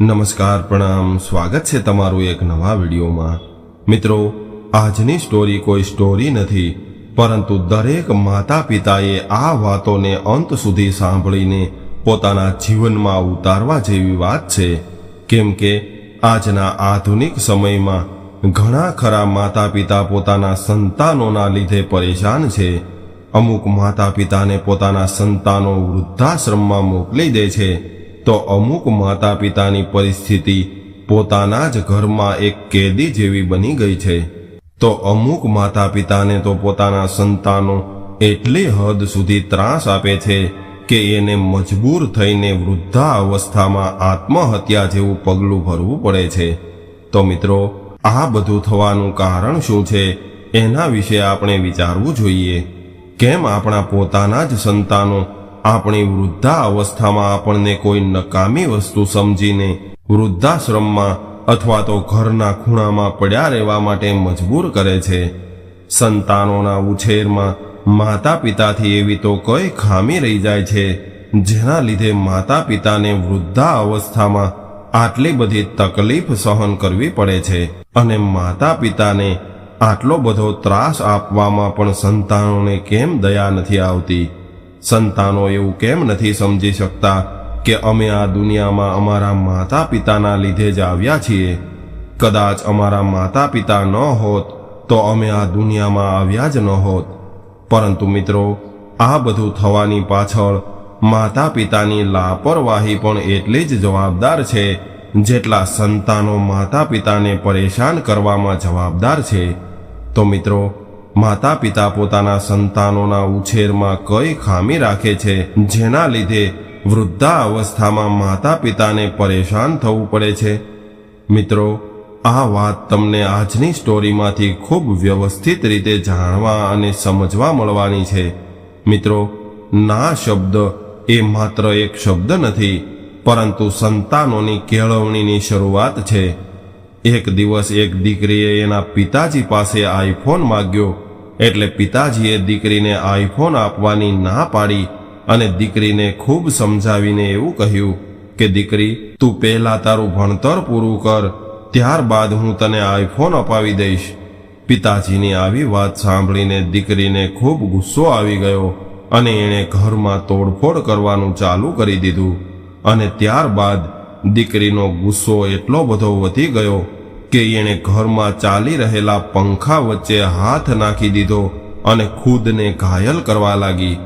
નમસ્કાર, પ્રણામ. સ્વાગત છે તમારું એક નવા વિડીયોમાં. મિત્રો, આજની સ્ટોરી કોઈ સ્ટોરી નથી, પરંતુ દરેક માતા પિતાએ આ વાતોને અંત સુધી સાંભળીને પોતાના જીવનમાં ઉતારવા જેવી વાત છે. કેમ કે આજના આધુનિક સમયમાં ઘણા ખરા માતા પિતા પોતાના સંતાનોના લીધે પરેશાન છે. અમુક માતા પિતાને પોતાના સંતાનો વૃદ્ધાશ્રમમાં મોકલી દે છે. તો અમુક માતા પિતાની પરિસ્થિતિ પોતાના જ ઘરમાં એક કેદી જેવી બની ગઈ છે. તો અમુક માતા પિતાને તો પોતાના સંતાનો એટલી હદ સુધી ત્રાસ આપે છે કે એને મજબૂર થઈને વૃદ્ધા અવસ્થામાં આત્મહત્યા જેવું પગલું ભરવું પડે છે. તો મિત્રો, આ બધું થવાનું કારણ શું છે? એના વિશે આપણે વિચારવું જોઈએ. કેમ આપણા પોતાના જ સંતાનો આપણી વૃદ્ધા અવસ્થામાં આપણને કોઈ નકામી વસ્તુ સમજીને વૃદ્ધાશ્રમમાં અથવા તો ઘરના ખૂણામાં પડ્યા રહેવા માટે મજબૂર કરે છે. સંતાનોના ઉછેરમાં માતા પિતાથી એવી તો કઈ ખામી રહી જાય છે, જેના લીધે માતા પિતાને વૃદ્ધા અવસ્થામાં આટલી બધી તકલીફ સહન કરવી પડે છે અને માતા પિતાને આટલો બધો ત્રાસ આપવામાં પણ સંતાનોને કેમ દયા નથી આવતી? સંતાનો એવું કેમ નથી સમજી શકતા કે અમે આ દુનિયામાં અમારા માતા પિતાના લીધે જ આવ્યા છીએ? કદાચ અમારા માતા પિતા ન હોત તો અમે આ દુનિયામાં આવ્યા જ ન હોત. પરંતુ મિત્રો, આ બધું થવાની પાછળ માતા પિતાની લાપરવાહી પણ એટલી જ જવાબદાર છે, જેટલા સંતાનો માતા પિતાને પરેશાન કરવામાં જવાબદાર છે. તો મિત્રો માતા પિતા પોતાના સંતાનોના ઉછેરમાં કઈ ખામી રાખે છે, જેના લીધે વૃદ્ધા અવસ્થામાં માતા પિતાને પરેશાન થવું પડે છે? મિત્રો, આ વાત તમને આજની સ્ટોરીમાંથી ખૂબ વ્યવસ્થિત રીતે જાણવા અને સમજવા મળવાની છે. મિત્રો, ના શબ્દ એ માત્ર એક શબ્દ નથી, પરંતુ સંતાનોની કેળવણીની શરૂઆત છે. એક દિવસ એક દીકરીએ એના પિતાજી પાસે આઈફોન માગ્યો. એટલે પિતાજીએ દીકરીને આઈફોન આપવાની ના પાડી અને દીકરીને ખૂબ સમજાવીને એવું કહ્યું કે, દીકરી, તું પહેલા તારું ભણતર પૂરું કર, ત્યારબાદ હું તને આઈફોન અપાવી દઈશ. પિતાજીની આવી વાત સાંભળીને દીકરીને ખૂબ ગુસ્સો આવી ગયો અને એણે ઘરમાં તોડફોડ કરવાનું ચાલુ કરી દીધું અને ત્યારબાદ દીકરીનો ગુસ્સો એટલો બધો વધી ગયો કે એણે ઘરમાં ચાલી રહેલા પંખા વચ્ચે હાથ નાખી દીધો અને ખુદને ઘાયલ કરવા લાગી.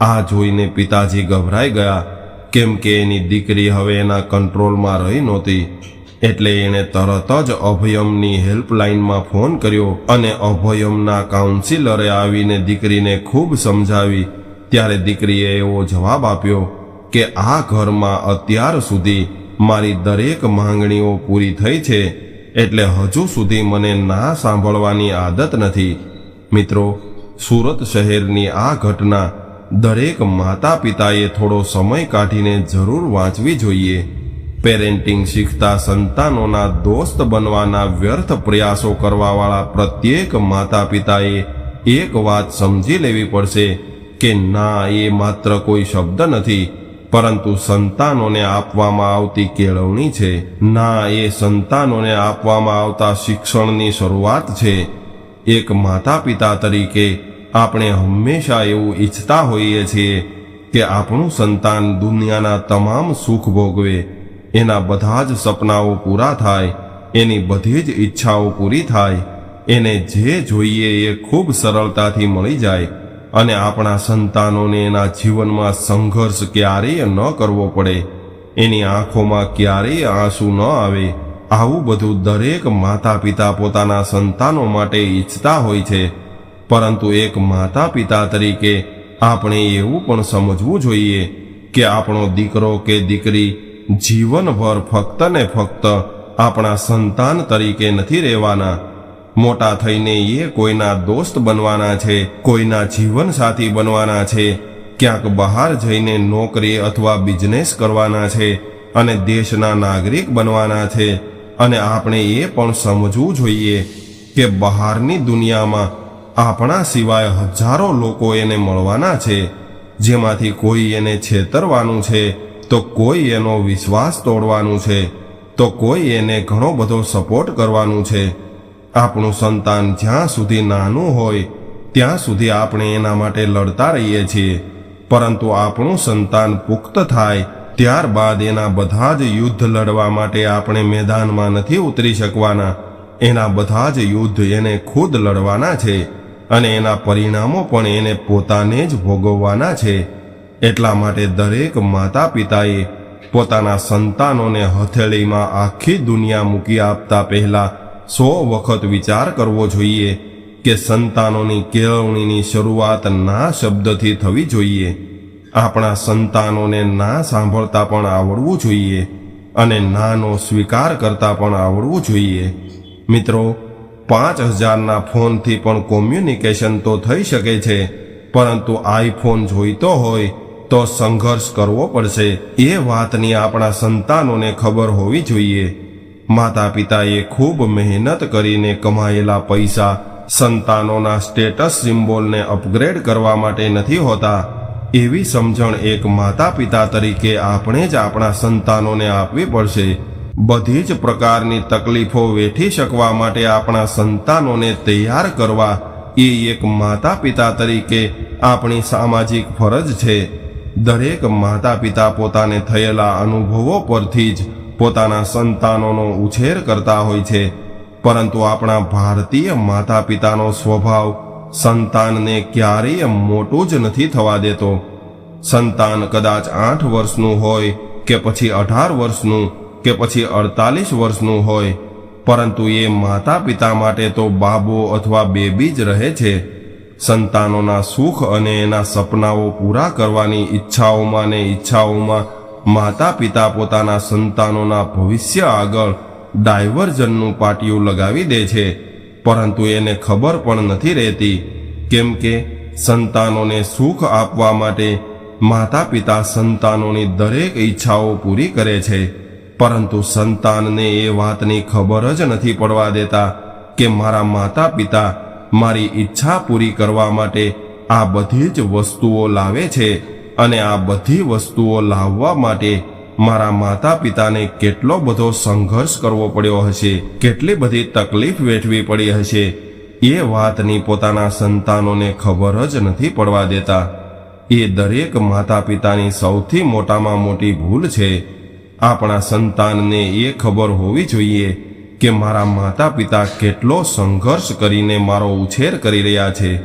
આ જોઈને પિતાજી ગભરાઈ ગયા, કેમ કે એની દીકરી હવે એના કંટ્રોલમાં રહી નહોતી. એટલે એણે તરત જ અભયમની હેલ્પલાઇનમાં ફોન કર્યો અને અભયમના કાઉન્સિલરે આવીને દીકરીને ખૂબ સમજાવી. ત્યારે દીકરીએ એવો જવાબ આપ્યો કે, આ ઘરમાં અત્યાર સુધી મારી દરેક માંગણીઓ પૂરી થઈ છે. એટલે હજુ સુધી મને ના સાંભળવાની આદત નથી. મિત્રો, સુરત શહેરની આ ઘટના દરેક માતા પિતાએ થોડો સમય કાઢીને જરૂર વાંચવી જોઈએ. પેરેન્ટિંગ શીખતા સંતાનોના દોસ્ત બનવાના વ્યર્થ પ્રયાસો કરવાવાળા પ્રત્યેક માતા પિતાએ એક વાત સમજી લેવી પડશે કે ના, એ માત્ર કોઈ શબ્દ નથી. પરંતુ સંતાનોને આપવામાં આવતી કેળવણી છે. ના, એ સંતાનોને આપવામાં આવતા શિક્ષણની શરૂઆત છે. એક માતા પિતા તરીકે આપણે હંમેશા એવું ઈચ્છતા હોઈએ છીએ કે આપણું સંતાન દુનિયાના તમામ સુખ ભોગવે. એના બધા જ સપનાઓ પૂરા થાય, એની બધી જ ઈચ્છાઓ પૂરી થાય, એને જે જોઈએ એ ખૂબ સરળતાથી મળી જાય. અને આપણા સંતાનોને એના જીવનમાં સંઘર્ષ ક્યારેય ન કરવો પડે, એની આંખોમાં ક્યારેય આંસુ ન આવે, આવું બધું દરેક માતા પિતા પોતાના સંતાનો માટે ઈચ્છતા હોય છે. પરંતુ એક માતા પિતા તરીકે આપણે એવું પણ સમજવું જોઈએ કે આપણો દીકરો કે દીકરી જીવનભર ફક્ત ને ફક્ત આપણા સંતાન તરીકે નથી રહેવાના. મોટા થઈને એ કોઈના દોસ્ત બનવાના છે, કોઈના જીવનસાથી બનવાના છે. ક્યાંક બહાર જઈને નોકરી અથવા બિઝનેસ કરવાના છે અને દેશના નાગરિક બનવાના છે. અને આપણે એ પણ સમજવું જોઈએ કે બહારની દુનિયામાં આપણા સિવાય હજારો લોકો એને મળવાના છે. જેમાંથી કોઈ એને છેતરવાનું છે, તો કોઈ એનો વિશ્વાસ તોડવાનું છે, તો કોઈ એને ઘણો બધો સપોર્ટ કરવાનું છે. આપણું સંતાન જ્યાં સુધી નાનું હોય, ત્યાં સુધી આપણે એના માટે લડતા રહીએ છીએ. પરંતુ આપણું સંતાન પુખ્ત થાય, ત્યારબાદ એના બધા જ યુદ્ધ લડવા માટે આપણે મેદાનમાં નથી ઉતરી શકવાના. એના બધા જ યુદ્ધ એને ખુદ લડવાના છે અને એના પરિણામો પણ એને પોતાને જ ભોગવવાના છે. એટલા માટે દરેક માતા પિતાએ પોતાના સંતાનોને હથેળીમાં આખી દુનિયા મૂકી આપતા પહેલા સો વખત વિચાર કરવો જોઈએ કે સંતાનોની કેળવણીની શરૂઆત ના શબ્દથી થવી જોઈએ. આપણા સંતાનોને ના સાંભળતા પણ આવડવું જોઈએ અને નાનો સ્વીકાર કરતા પણ આવડવું જોઈએ. મિત્રો, પાંચ હજારના ફોનથી પણ કોમ્યુનિકેશન તો થઈ શકે છે, પરંતુ આઈફોન જોઈતો હોય તો સંઘર્ષ કરવો પડશે. એ વાતની આપણા સંતાનોને ખબર હોવી જોઈએ. માતા પિતાએ ખૂબ મહેનત કરીને કમાયેલા પૈસા સંતાનોના સ્ટેટસ સિમ્બોલને અપગ્રેડ કરવા માટે નથી હોતા. એવી સમજણ એક માતા પિતા તરીકે આપણે જ આપણા સંતાનોને આપવી પડશે. બધી જ પ્રકારની તકલીફો વેઠી શકવા માટે આપણા સંતાનોને તૈયાર કરવા એ એક માતા પિતા તરીકે આપણી સામાજિક ફરજ છે. દરેક માતા પિતા પોતાને થયેલા અનુભવો પરથી જ પોતાના સંતાનોનો ઉછેર કરતા હોય છે. પરંતુ આપણા ભારતીય માતા પિતાનો સ્વભાવ સંતાનને ક્યારેય મોટું જ નથી થવા દેતો. સંતાન કદાચ આઠ વર્ષનું હોય કે પછી અઢાર વર્ષનું કે પછી અડતાલીસ વર્ષનું હોય. પરંતુ એ માતા પિતા માટે તો બાબો અથવા બેબી જ રહે છે. સંતાનોના સુખ અને એના સપનાઓ પૂરા કરવાની ઈચ્છાઓમાં ને ઈચ્છાઓમાં માતા પિતા પોતાના સંતાનોના ભવિષ્ય આગળ ડાયવર્ઝનનું પાટિયું લગાવી દે છે. પરંતુ એને ખબર પણ નથી રહેતી કેમ કે સંતાનોને સુખ આપવા માટે માતા પિતા સંતાનોની દરેક ઈચ્છાઓ પૂરી કરે છે. પરંતુ સંતાનને એ વાતની ખબર જ નથી પડવા દેતા કે મારા માતા પિતા મારી ઈચ્છા પૂરી કરવા માટે આ બધી જ વસ્તુઓ લાવે છે. અને આ બધી વસ્તુઓ લાવવા માટે મારા માતા પિતાને કેટલો બધો સંઘર્ષ કરવો પડ્યો હશે, કેટલી બધી તકલીફ વેઠવી પડી હશે, એ વાતની પોતાના સંતાનોને ખબર જ નથી પડવા દેતા. એ દરેક માતા પિતાની સૌથી મોટામાં મોટી ભૂલ છે, આપણા સંતાનને એ ખબર હોવી જોઈએ કે મારા માતા પિતા કેટલો સંઘર્ષ કરીને મારો ઉછેર કરી રહ્યા છે.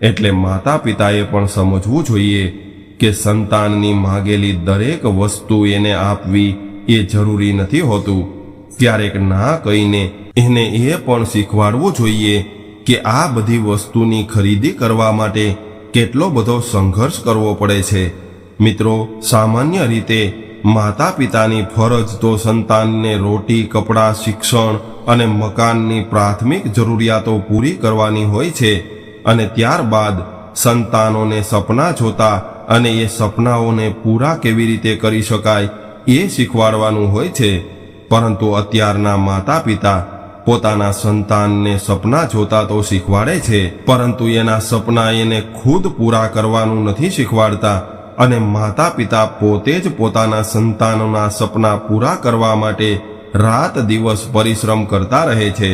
એટલે માતા પિતાએ પણ સમજવું જોઈએ કે સંતાનની માગેલી દરેક વસ્તુ એને આપવી એ જરૂરી નથી હોતું. ક્યારેક ના કહીને એને એ પણ શીખવાડવું જોઈએ કે આ બધી વસ્તુની ખરીદી કરવા માટે કેટલો બધો સંઘર્ષ કરવો પડે છે. મિત્રો, સામાન્ય રીતે માતા પિતાની ફરજ તો સંતાનને રોટી, કપડાં, શિક્ષણ અને મકાનની પ્રાથમિક જરૂરિયાતો પૂરી કરવાની હોય છે અને ત્યારબાદ સંતાનોને સપના જોતા અને એ સપનાઓને પૂરા કેવી રીતે કરી શકાય એ શીખવાડવાનું હોય છે. પરંતુ અત્યારના માતા પિતા પોતાના સંતાનને સપના જોતા તો શીખવાડે છે, પરંતુ એના સપના એને ખુદ પૂરા કરવાનું નથી શીખવાડતા અને માતા પિતા પોતે જ પોતાના સંતાનોના સપના પૂરા કરવા માટે રાત દિવસ પરિશ્રમ કરતા રહે છે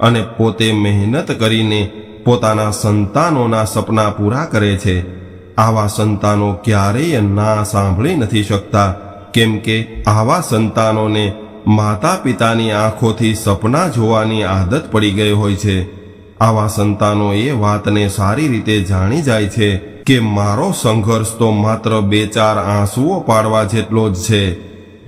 અને પોતે મહેનત કરીને પોતાના સંતાનોના સપના પૂરા કરે છે. આવા સંતાનો ક્યારેય ના સાંભળી નથી શકતા. કેમ કે આવા સંતાનોને માતા પિતાની આંખોથી સપના જોવાની આદત પડી ગઈ હોય છે. આવા સંતાનો એ વાતને સારી રીતે જાણી જાય છે કે મારો સંઘર્ષ તો માત્ર બે ચાર આંસુઓ પાડવા જેટલો જ છે.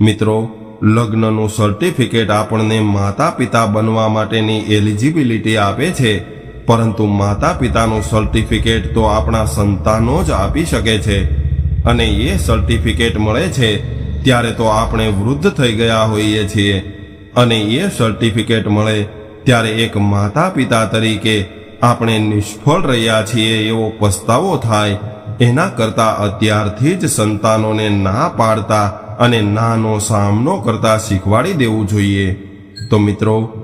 મિત્રો, લગ્નનું સર્ટિફિકેટ આપણને માતા પિતા બનવા માટેની એલિજિબિલિટી આપે છે. પરંતુ માતા પિતાનું સર્ટિફિકેટ તો આપણા સંતાનો જ આપી શકે છે. અને એ સર્ટિફિકેટ મળે છે, ત્યારે તો આપણે વૃદ્ધ થઈ ગયા હોઈએ છીએ. અને એ સર્ટિફિકેટ મળે ત્યારે એક માતા પિતા તરીકે આપણે નિષ્ફળ રહ્યા છીએ એવો પસ્તાવો થાય. એના કરતાં અત્યારથી જ સંતાનોને ના પાડતા અને નાનો સામનો કરતા શીખવાડી દેવું જોઈએ. તો મિત્રો